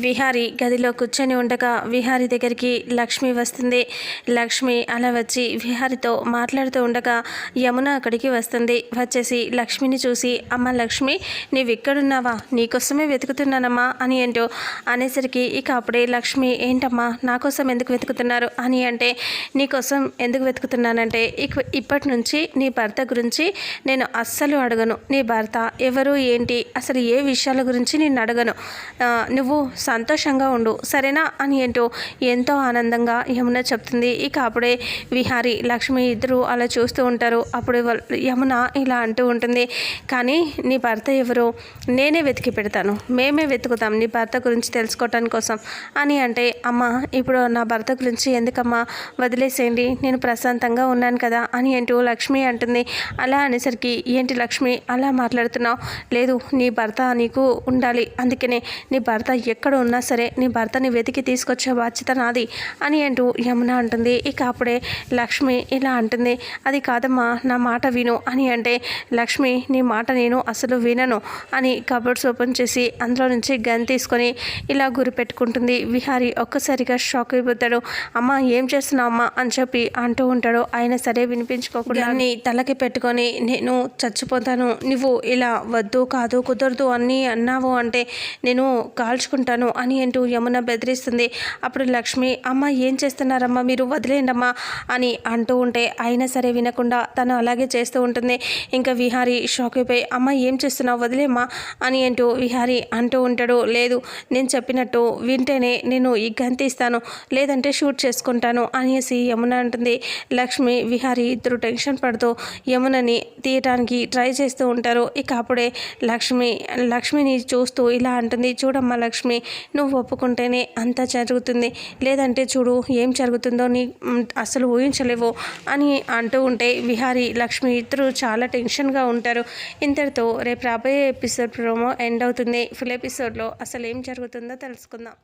విహారి గదిలో కూర్చొని ఉండగా విహారి దగ్గరికి లక్ష్మి వస్తుంది. లక్ష్మి అలా వచ్చి విహారితో మాట్లాడుతూ ఉండగా యమున అక్కడికి వస్తుంది. వచ్చేసి లక్ష్మిని చూసి అమ్మ లక్ష్మి నీవు ఇక్కడున్నావా నీకోసమే వెతుకుతున్నానమ్మా అని ఏంటో అనేసరికి ఇక అప్పుడే లక్ష్మి ఏంటమ్మా నా కోసం ఎందుకు వెతుకుతున్నారు? అని అంటే నీకోసం ఎందుకు వెతుకుతున్నానంటే ఇక ఇప్పటి నుంచి నీ భర్త గురించి నేను అస్సలు అడగను. నీ భర్త ఎవరు ఏంటి అసలు ఏ విషయాల గురించి నేను అడగను. నువ్వు సంతోషంగా ఉండు. సరేనా? అని ఏంటో ఎంతో ఆనందంగా యమున చెప్తుంది. ఇక అప్పుడే విహారి లక్ష్మి ఇద్దరు అలా చూస్తూ ఉంటారు. అప్పుడు యమున ఇలా అంటూ ఉంటుంది. కానీ నీ భర్త ఎవరు? నేనే వెతికి పెడతాను. మేమే వెతుకుతాం నీ భర్త గురించి తెలుసుకోవటాని కోసం. అని అంటే అమ్మ ఇప్పుడు నా భర్త గురించి ఎందుకమ్మా వదిలేసేయండి? నేను ప్రశాంతంగా ఉన్నాను కదా? అని అంటూ లక్ష్మి అంటుంది. అలా అనేసరికి ఏంటి లక్ష్మి అలా మాట్లాడుతున్నావు? లేదు నీ భర్త నీకు ఉండాలి. అందుకనే నీ భర్త ఎక్కడ ఉన్నా సరే నీ భర్తని వెతికి తీసుకొచ్చే బాధ్యత నాది అని అంటూ యమున అంటుంది. ఇక అప్పుడే లక్ష్మి ఇలా అంటుంది. అది కాదమ్మా నా మాట విను అని అంటే లక్ష్మి నీ మాట నేను అసలు వినను అని కబోర్డ్స్ ఓపెన్ చేసి అందులో నుంచి గన్ తీసుకొని ఇలా గురి పెట్టుకుంటుంది. విహారి ఒక్కసారిగా షాక్ అయిపోతాడు. అమ్మ ఏం చేస్తున్నావు అమ్మా? అని చెప్పి అంటూ ఉంటాడు. ఆయన సరే వినిపించుకోకుండా అన్ని తలకి పెట్టుకొని నేను చచ్చిపోతాను. నువ్వు ఇలా వద్దు కాదు కుదరదు అన్నీ అన్నావు అంటే నేను కాల్చుకుంటాను. అని అంటూ యమున బెదిరిస్తుంది. అప్పుడు లక్ష్మి అమ్మ ఏం చేస్తున్నారమ్మా? మీరు వదిలేయండమ్మా అని అంటూ ఉంటే అయినా సరే వినకుండా తను అలాగే చేస్తూ ఉంటుంది. ఇంకా విహారి షాక్ అయిపోయి అమ్మ ఏం చేస్తున్నావు? వదిలేమ్మా అని అంటూ విహారి అంటూ ఉంటాడు. లేదు నేను చెప్పినట్టు వింటేనే నేను ఈ గంతి ఇస్తాను లేదంటే షూట్ చేసుకుంటాను అనేసి యమున అంటుంది. లక్ష్మి విహారి ఇద్దరు టెన్షన్ పడుతూ యమునని తీయటానికి ట్రై చేస్తూ ఉంటారు. ఇక అప్పుడే లక్ష్మి లక్ష్మిని చూస్తూ ఇలా అంటుంది. చూడమ్మా లక్ష్మి నువ్వు ఒప్పుకుంటేనే అంతా జరుగుతుంది. లేదంటే చూడు ఏం జరుగుతుందో నీ అసలు ఊహించలేవు అని అంటూ ఉంటే విహారి లక్ష్మి ఇద్దరు చాలా టెన్షన్గా ఉంటారు. ఇంతటితో రేపు రాబోయే ఎపిసోడ్ ప్రోమో ఎండ్ అవుతుంది. ఫుల్ ఎపిసోడ్లో అసలు ఏం జరుగుతుందో తెలుసుకుందాం.